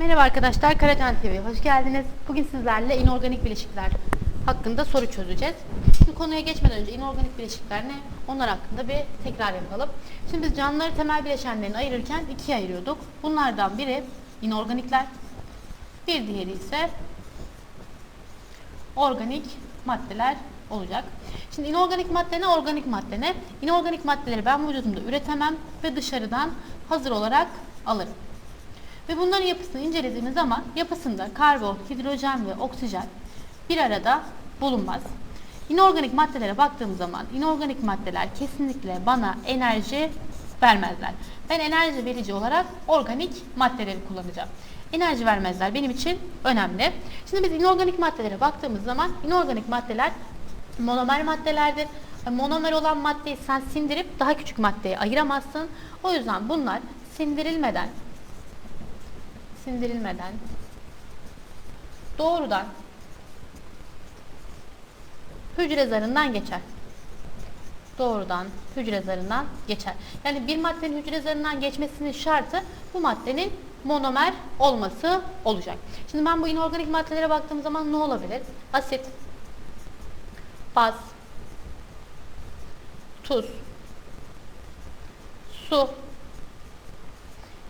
Merhaba arkadaşlar, Karacan TV'ye hoş geldiniz. Bugün sizlerle inorganik bileşikler hakkında soru çözeceğiz. Şimdi konuya geçmeden önce inorganik bileşikler ne? Onlar hakkında bir tekrar yapalım. Şimdi biz canlıları temel bileşenlerini ayırırken ikiye ayırıyorduk. Bunlardan biri inorganikler, bir diğeri ise organik maddeler olacak. Şimdi inorganik madde ne, organik madde ne? İnorganik maddeleri ben vücudumda üretemem ve dışarıdan hazır olarak alırım. Ve bunların yapısını incelediğimiz zaman yapısında karbon, hidrojen ve oksijen bir arada bulunmaz. İnorganik maddelere baktığım zaman inorganik maddeler kesinlikle bana enerji vermezler. Ben enerji verici olarak organik maddeleri kullanacağım. Enerji vermezler benim için önemli. Şimdi biz inorganik maddelere baktığımız zaman inorganik maddeler monomer maddelerdir. Monomer olan maddeyi sen sindirip daha küçük maddeye ayıramazsın. O yüzden bunlar sindirilmeden sindirilmeden doğrudan hücre zarından geçer. Doğrudan hücre zarından geçer. Yani bir maddenin hücre zarından geçmesinin şartı bu maddenin monomer olması olacak. Şimdi ben bu inorganik maddelere baktığım zaman ne olabilir? Asit, baz, tuz, su,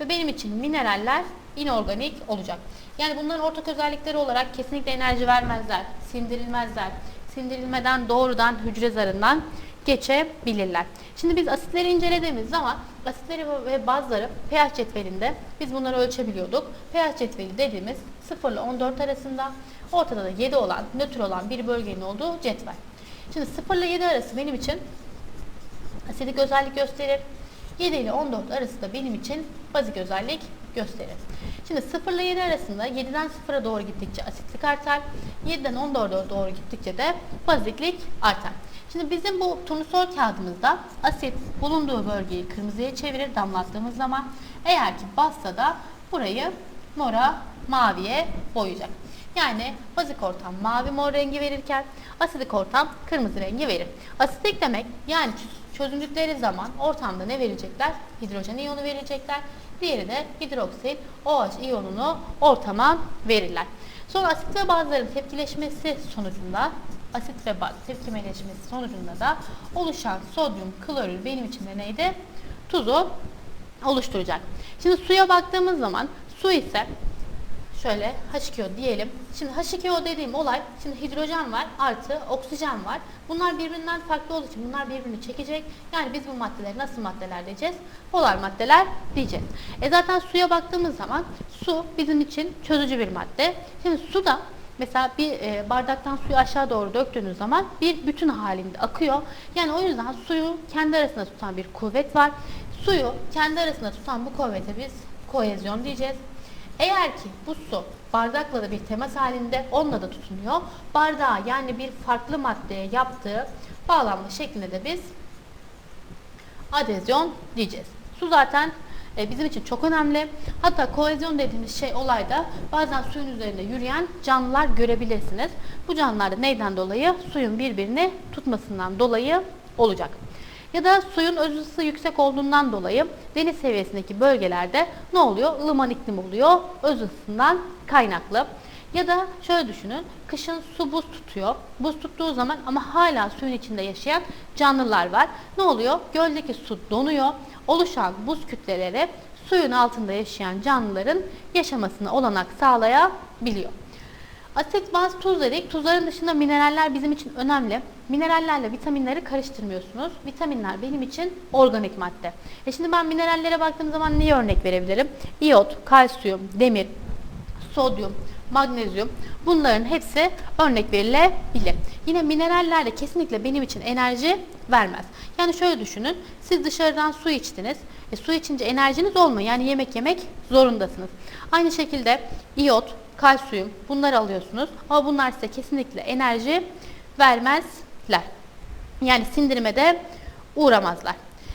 ve benim için mineraller inorganik olacak. Yani bunların ortak özellikleri olarak kesinlikle enerji vermezler, sindirilmezler. Sindirilmeden doğrudan hücre zarından geçebilirler. Şimdi biz asitleri incelediğimiz zaman asitleri ve bazları pH cetvelinde biz bunları ölçebiliyorduk. pH cetveli dediğimiz 0 ile 14 arasında ortada da 7 olan, nötr olan bir bölgenin olduğu cetvel. Şimdi 0 ile 7 arası benim için asidik özellik gösterir. 7 ile 14 arası da benim için bazik özellik gösterir. Şimdi 0 ile 7 arasında 7'den 0'a doğru gittikçe asitlik artar. 7'den 14'e doğru gittikçe de baziklik artar. Şimdi bizim bu turnusol kağıdımızda asit bulunduğu bölgeyi kırmızıya çevirir damlattığımız zaman. Eğer ki bassa da burayı mora, maviye boyayacak. Yani bazik ortam mavi mor rengi verirken asidik ortam kırmızı rengi verir. Asidik demek yani çözündükleri zaman ortamda ne verecekler? Hidrojen iyonu verecekler. Diğeri de hidroksit OH iyonunu ortama verirler. Sonra asit ve bazların tepkileşmesi sonucunda asit ve baz tepkimeleşmesi sonucunda da oluşan sodyum klorür benim için de neydi? Tuzu oluşturacak. Şimdi suya baktığımız zaman su ise şöyle H2O diyelim. Şimdi H2O dediğim olay, şimdi hidrojen var artı oksijen var. Bunlar birbirinden farklı olduğu için bunlar birbirini çekecek. Yani biz bu maddeleri nasıl maddeler diyeceğiz? Polar maddeler diyeceğiz. E zaten suya baktığımız zaman su bizim için çözücü bir madde. Şimdi su da Mesela bir e, bardaktan suyu aşağı doğru döktüğünüz zaman bir bütün halinde akıyor. Yani o yüzden suyu kendi arasında tutan bir kuvvet var. Suyu kendi arasında tutan bu kuvvete biz kohezyon diyeceğiz. Eğer ki bu su bardakla da bir temas halinde onunla da tutunuyor. Bardağa yani bir farklı maddeye yaptığı bağlanma şeklinde de biz adezyon diyeceğiz. Su zaten e, bizim için çok önemli. Hatta kohezyon dediğimiz şey olayda bazen suyun üzerinde yürüyen canlılar görebilirsiniz. Bu canlılar neyden dolayı? Suyun birbirini tutmasından dolayı olacak. Ya da suyun öz ısısı yüksek olduğundan dolayı deniz seviyesindeki bölgelerde ne oluyor? Ilıman iklim oluyor öz ısısından kaynaklı. Ya da şöyle düşünün, kışın su buz tutuyor. Buz tuttuğu zaman ama hala suyun içinde yaşayan canlılar var. Ne oluyor? Göldeki su donuyor. Oluşan buz kütleleri suyun altında yaşayan canlıların yaşamasına olanak sağlayabiliyor. Asit, baz, tuz dedik. Tuzların dışında mineraller bizim için önemli. Minerallerle vitaminleri karıştırmıyorsunuz. Vitaminler benim için organik madde. E şimdi ben minerallere baktığım zaman neye örnek verebilirim? İyot, kalsiyum, demir, sodyum, magnezyum bunların hepsi örnek verilebilir. Yine mineraller de kesinlikle benim için enerji vermez. Yani şöyle düşünün. Siz dışarıdan su içtiniz. E, su içince enerjiniz olmuyor. Yani yemek yemek zorundasınız. Aynı şekilde iyot, kalsiyum bunları alıyorsunuz. Ama bunlar size kesinlikle enerji vermezler. Yani sindirime de uğramazlar.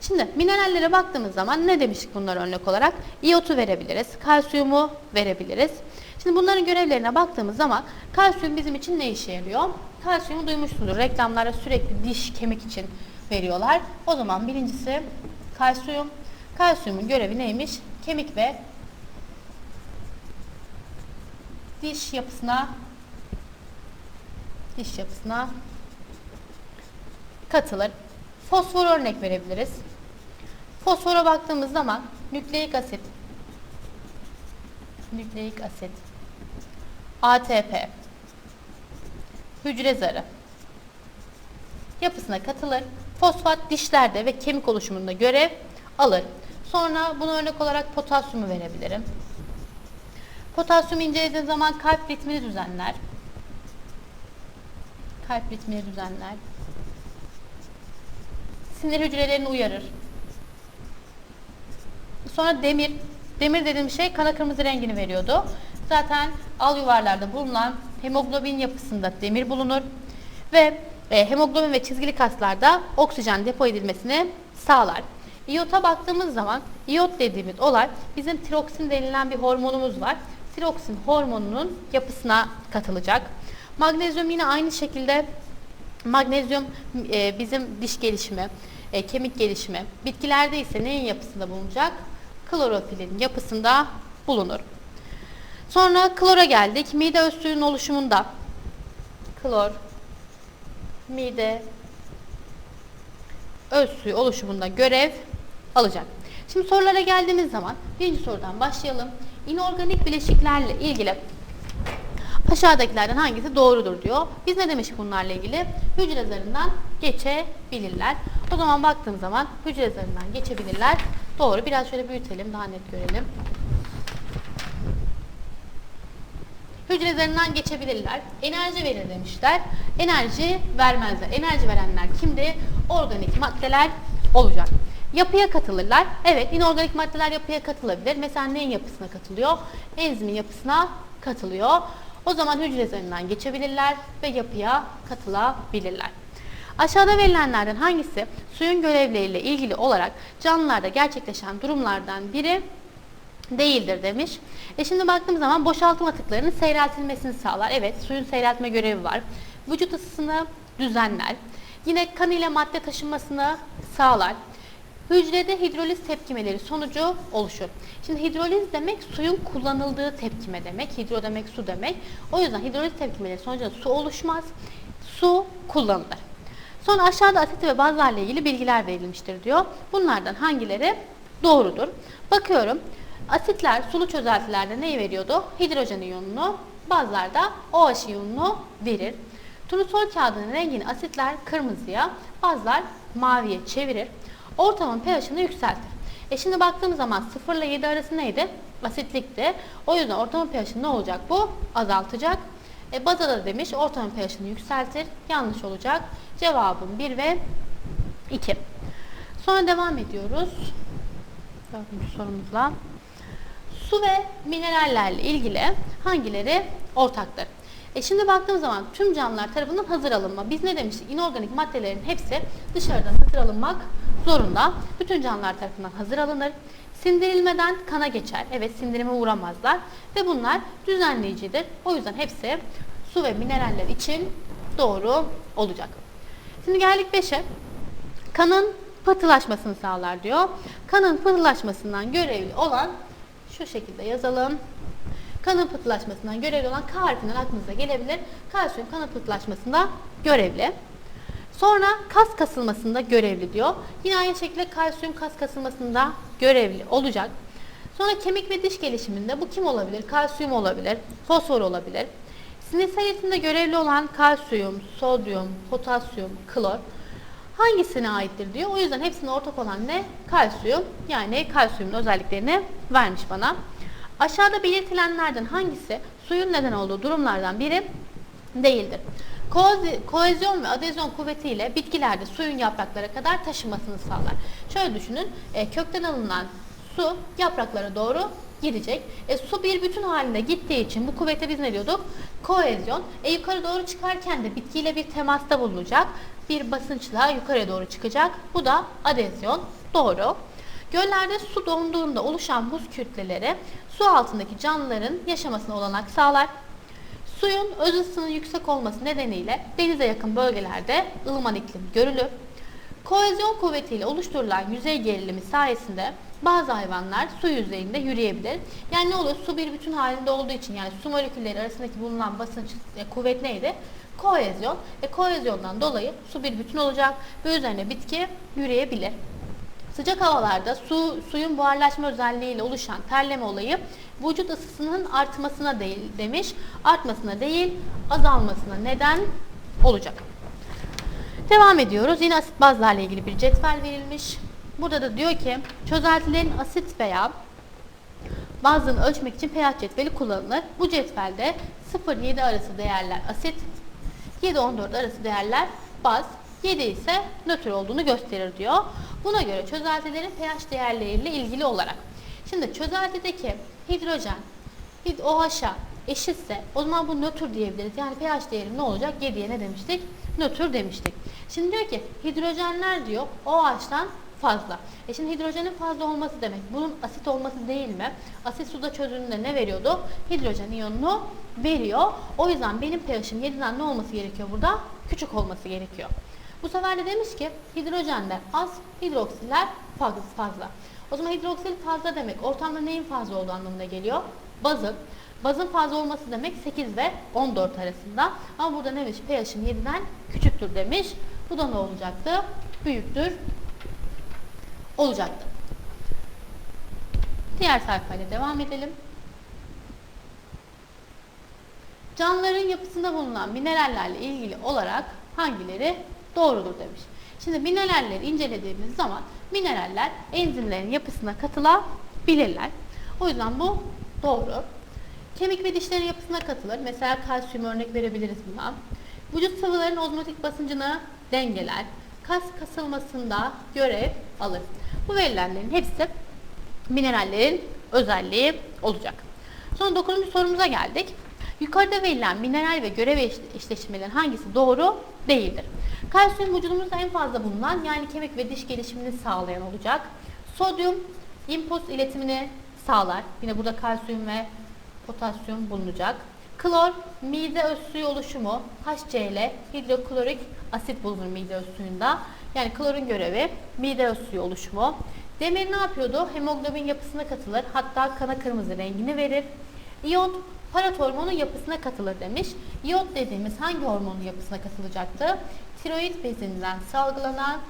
Şimdi minerallere baktığımız zaman ne demiştik bunlar örnek olarak? İyotu verebiliriz, kalsiyumu verebiliriz. Şimdi bunların görevlerine baktığımız zaman kalsiyum bizim için ne işe yarıyor? Kalsiyumu duymuşsundur. Reklamlarda sürekli diş, kemik için veriyorlar. O zaman birincisi kalsiyum. Kalsiyumun görevi neymiş? Kemik ve diş yapısına diş yapısına katılır. Fosfor örnek verebiliriz. Fosfora baktığımız zaman nükleik asit, nükleik asit, ATP, hücre zarı yapısına katılır. Fosfat dişlerde ve kemik oluşumunda görev alır. Sonra buna örnek olarak potasyumu verebilirim. Potasyum incelediğim zaman kalp ritmini düzenler. Kalp ritmini düzenler. Sinir hücrelerini uyarır. Sonra demir. Demir dediğim şey kana kırmızı rengini veriyordu. Zaten al yuvarlarda bulunan hemoglobin yapısında demir bulunur. Ve e, hemoglobin ve çizgili kaslarda oksijen depo edilmesini sağlar. İyota baktığımız zaman iyot dediğimiz olay bizim tiroksin denilen bir hormonumuz var. Tiroksin hormonunun yapısına katılacak. Magnezyum yine aynı şekilde magnezyum e, bizim diş gelişimi, e, kemik gelişimi. Bitkilerde ise neyin yapısında bulunacak? Klorofilin yapısında bulunur. Sonra klora geldik. Mide öz suyun oluşumunda klor, mide öz suyu oluşumunda görev alacak. Şimdi sorulara geldiğimiz zaman birinci sorudan başlayalım. İnorganik bileşiklerle ilgili aşağıdakilerden hangisi doğrudur diyor. Biz ne demiştik bunlarla ilgili? Hücre zarından geçebilirler. O zaman baktığım zaman hücre zarından geçebilirler. Doğru. Biraz şöyle büyütelim daha net görelim. Hücre zarından geçebilirler. Enerji verir demişler. Enerji vermezler. Enerji verenler kimdi? Organik maddeler olacak. Yapıya katılırlar. Evet, inorganik maddeler yapıya katılabilir. Mesela neyin yapısına katılıyor? Enzimin yapısına katılıyor. O zaman hücre zarından geçebilirler ve yapıya katılabilirler. Aşağıda verilenlerden hangisi suyun görevleriyle ilgili olarak canlılarda gerçekleşen durumlardan biri değildir demiş. E şimdi baktığım zaman boşaltım atıklarının seyreltilmesini sağlar. Evet suyun seyreltme görevi var. Vücut ısısını düzenler. Yine kan ile madde taşınmasını sağlar. Hücrede hidroliz tepkimeleri sonucu oluşur. Şimdi hidroliz demek suyun kullanıldığı tepkime demek. Hidro demek su demek. O yüzden hidroliz tepkimeleri sonucunda su oluşmaz. Su kullanılır. Sonra aşağıda asit ve bazlarla ilgili bilgiler verilmiştir diyor. Bunlardan hangileri doğrudur? Bakıyorum. Asitler sulu çözeltilerde neyi veriyordu? Hidrojen iyonunu, bazlarda OH iyonunu verir. Turnusol kağıdının rengini asitler kırmızıya, bazlar maviye çevirir. Ortamın pH'ını yükseltir. E şimdi baktığımız zaman 0 ile 7 arası neydi? Asitlikti. O yüzden ortamın pH'ini ne olacak bu? Azaltacak. E baza da demiş ortamın pH'ini yükseltir. Yanlış olacak. Cevabım 1 ve 2. Sonra devam ediyoruz. Dördüncü sorumuzla. Su ve minerallerle ilgili hangileri ortaktır? E şimdi baktığım zaman tüm canlılar tarafından hazır alınma. Biz ne demiştik? İnorganik maddelerin hepsi dışarıdan hazır alınmak zorunda. Bütün canlılar tarafından hazır alınır. Sindirilmeden kana geçer. Evet sindirime uğramazlar. Ve bunlar düzenleyicidir. O yüzden hepsi su ve mineraller için doğru olacak. Şimdi geldik 5'e. Kanın pıhtılaşmasını sağlar diyor. Kanın pıhtılaşmasından görevli olan şu şekilde yazalım. Kanın pıhtılaşmasından görevli olan K harfinden aklınıza gelebilir. Kalsiyum kanın pıhtılaşmasında görevli. Sonra kas kasılmasında görevli diyor. Yine aynı şekilde kalsiyum kas kasılmasında görevli olacak. Sonra kemik ve diş gelişiminde bu kim olabilir? Kalsiyum olabilir, fosfor olabilir. Sinirsel iletimde görevli olan kalsiyum, sodyum, potasyum, klor hangisine aittir diyor. O yüzden hepsine ortak olan ne? Kalsiyum. Yani kalsiyumun özelliklerini vermiş bana. Aşağıda belirtilenlerden hangisi suyun neden olduğu durumlardan biri değildir? Koezyon ve adezyon kuvvetiyle bitkilerde suyun yapraklara kadar taşımasını sağlar. Şöyle düşünün, e, kökten alınan su yapraklara doğru gidecek. E, su bir bütün halinde gittiği için bu kuvvete biz ne diyorduk? Koezyon. E, yukarı doğru çıkarken de bitkiyle bir temasta bulunacak. Bir basınçla yukarı doğru çıkacak. Bu da adezyon. Doğru. Göllerde su donduğunda oluşan buz kütleleri su altındaki canlıların yaşamasına olanak sağlar. Suyun öz ısısının yüksek olması nedeniyle denize yakın bölgelerde ılıman iklim görülür. Koezyon kuvvetiyle oluşturulan yüzey gerilimi sayesinde bazı hayvanlar su yüzeyinde yürüyebilir. Yani ne oluyor? Su bir bütün halinde olduğu için yani su molekülleri arasındaki bulunan basınç e, kuvvet neydi? Kohezyon. E, kohezyondan dolayı su bir bütün olacak ve üzerine bitki yürüyebilir. Sıcak havalarda su, suyun buharlaşma özelliğiyle oluşan terleme olayı vücut ısısının artmasına değil demiş. Artmasına değil azalmasına neden olacak. Devam ediyoruz. Yine asit bazlarla ilgili bir cetvel verilmiş. Burada da diyor ki çözeltilerin asit veya bazlığını ölçmek için pH cetveli kullanılır. Bu cetvelde 0-7 arası değerler asit, 7-14 arası değerler baz, 7 ise nötr olduğunu gösterir diyor. Buna göre çözeltilerin pH değerleriyle ilgili olarak. Şimdi çözeltideki hidrojen hid OH'a eşitse o zaman bu nötr diyebiliriz. Yani pH değeri ne olacak? 7'ye ne demiştik? Nötr demiştik. Şimdi diyor ki hidrojenler diyor OH'tan fazla. E şimdi hidrojenin fazla olması demek. Bunun asit olması değil mi? Asit suda çözüldüğünde ne veriyordu? Hidrojen iyonunu veriyor. O yüzden benim pH'im 7'den ne olması gerekiyor burada? Küçük olması gerekiyor. Bu sefer de demiş ki hidrojenler az, hidroksiller fazla. O zaman hidroksil fazla demek ortamda neyin fazla olduğu anlamına geliyor? Bazın. Bazın fazla olması demek 8 ve 14 arasında. Ama burada ne demiş? pH'im 7'den küçüktür demiş. Bu da ne olacaktı? Büyüktür olacaktı. Diğer sayfayla devam edelim. Canlıların yapısında bulunan minerallerle ilgili olarak hangileri doğrudur demiş. Şimdi mineralleri incelediğimiz zaman mineraller enzimlerin yapısına katılabilirler. O yüzden bu doğru. Kemik ve dişlerin yapısına katılır. Mesela kalsiyum örnek verebiliriz buna. Vücut sıvıların ozmotik basıncını dengeler. Kas kasılmasında görev alır. Bu verilenlerin hepsi minerallerin özelliği olacak. Sonra 9. sorumuza geldik. Yukarıda verilen mineral ve görev eş- eşleşmelerin hangisi doğru değildir? Kalsiyum vücudumuzda en fazla bulunan yani kemik ve diş gelişimini sağlayan olacak. Sodyum impuls iletimini sağlar. Yine burada kalsiyum ve potasyum bulunacak. Klor mide öz suyu oluşumu HCl hidroklorik asit bulunur mide öz suyunda. Yani klorun görevi mide öz suyu oluşumu. Demir ne yapıyordu? Hemoglobin yapısına katılır. Hatta kana kırmızı rengini verir. İyot parat hormonu yapısına katılır demiş. İyot dediğimiz hangi hormonun yapısına katılacaktı? Tiroid bezinden salgılanan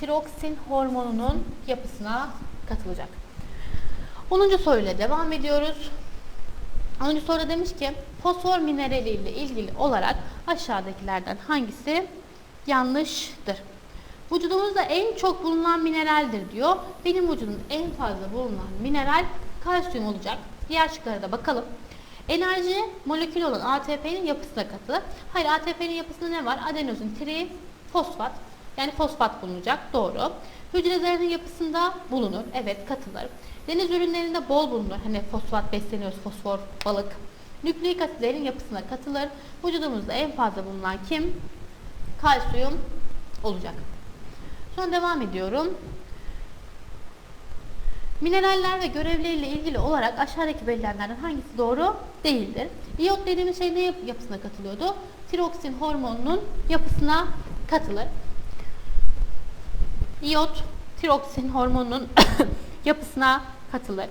tiroksin hormonunun yapısına katılacak. 10. soruyla devam ediyoruz. 10. soru demiş ki fosfor minerali ile ilgili olarak aşağıdakilerden hangisi yanlıştır? Vücudumuzda en çok bulunan mineraldir diyor. Benim vücudumda en fazla bulunan mineral kalsiyum olacak. Diğer şıklara da bakalım. Enerji molekülü olan ATP'nin yapısına katılır. Hayır ATP'nin yapısında ne var? Adenozin trifosfat. Yani fosfat bulunacak. Doğru. Hücre zarının yapısında bulunur. Evet katılır. Deniz ürünlerinde bol bulunur. Hani fosfat besleniyoruz. Fosfor, balık. Nükleik asitlerin yapısına katılır. Vücudumuzda en fazla bulunan kim? Kalsiyum olacak. Sonra devam ediyorum. Mineraller ve görevleriyle ilgili olarak aşağıdaki verilenlerden hangisi doğru değildir? İyot dediğimiz şey ne yap- yapısına katılıyordu? Tiroksin hormonunun yapısına katılır. İyot, tiroksin hormonunun yapısına katılır.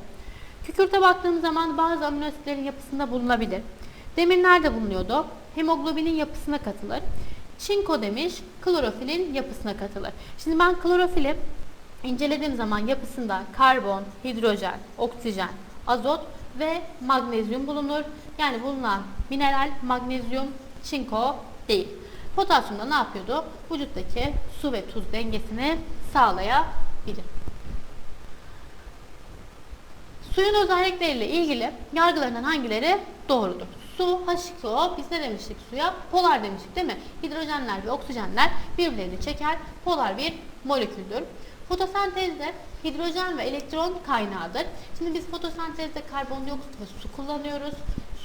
Kükürte baktığımız zaman bazı amino asitlerin yapısında bulunabilir. Demir nerede bulunuyordu? Hemoglobinin yapısına katılır. Çinko demiş, klorofilin yapısına katılır. Şimdi ben klorofili incelediğim zaman yapısında karbon, hidrojen, oksijen, azot ve magnezyum bulunur. Yani bulunan mineral magnezyum, çinko değil. Potasyum da ne yapıyordu? Vücuttaki su ve tuz dengesini sağlayabilir. Suyun özellikleriyle ilgili yargılarından hangileri doğrudur? Su, H2O, biz ne demiştik suya? Polar demiştik değil mi? Hidrojenler ve oksijenler birbirlerini çeker. Polar bir moleküldür. Fotosentezde hidrojen ve elektron kaynağıdır. Şimdi biz fotosentezde karbondioksit ve su kullanıyoruz.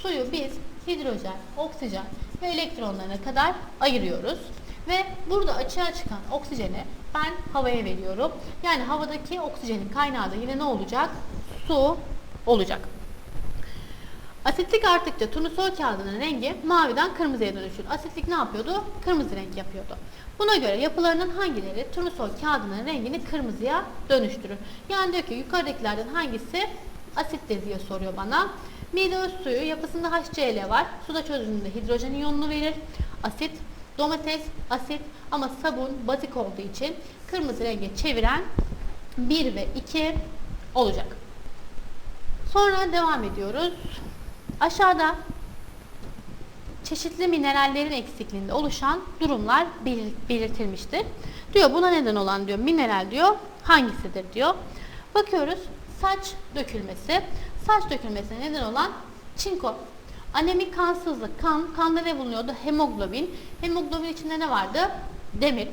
Suyu biz hidrojen, oksijen ve elektronlarına kadar ayırıyoruz. Ve burada açığa çıkan oksijeni ben havaya veriyorum. Yani havadaki oksijenin kaynağı da yine ne olacak? Su olacak. Asitlik arttıkça turnusol kağıdının rengi maviden kırmızıya dönüşür. Asitlik ne yapıyordu? Kırmızı renk yapıyordu. Buna göre yapılarının hangileri turnusol kağıdının rengini kırmızıya dönüştürür? Yani diyor ki yukarıdakilerden hangisi asittir diye soruyor bana. Mide suyu yapısında HCl var. Suda çözüldüğünde hidrojen iyonunu verir. Asit, domates, asit ama sabun bazik olduğu için kırmızı renge çeviren 1 ve 2 olacak. Sonra devam ediyoruz. Aşağıda çeşitli minerallerin eksikliğinde oluşan durumlar belir- belirtilmiştir. Diyor buna neden olan diyor mineral diyor hangisidir diyor. Bakıyoruz saç dökülmesi. Saç dökülmesine neden olan çinko. Anemik kansızlık, kan, kanda ne bulunuyordu? Hemoglobin. Hemoglobin içinde ne vardı? Demir.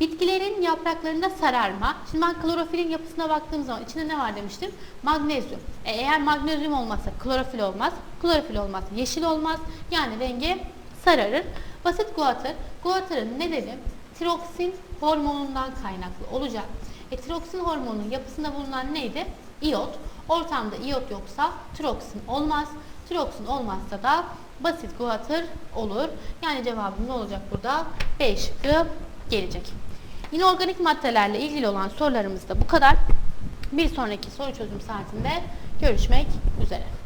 Bitkilerin yapraklarında sararma. Şimdi ben klorofilin yapısına baktığım zaman içinde ne var demiştim? Magnezyum. E, eğer magnezyum olmazsa klorofil olmaz. Klorofil olmazsa yeşil olmaz. Yani rengi sararır. Basit guatr. Guatrın nedeni tiroksin hormonundan kaynaklı olacak. E, tiroksin hormonunun yapısında bulunan neydi? İyot. Ortamda iyot yoksa tiroksin olmaz. Tiroksin olmazsa da basit guatr olur. Yani cevabım ne olacak burada? B şıkkı gelecek. Yine organik maddelerle ilgili olan sorularımız da bu kadar. Bir sonraki soru çözüm saatinde görüşmek üzere.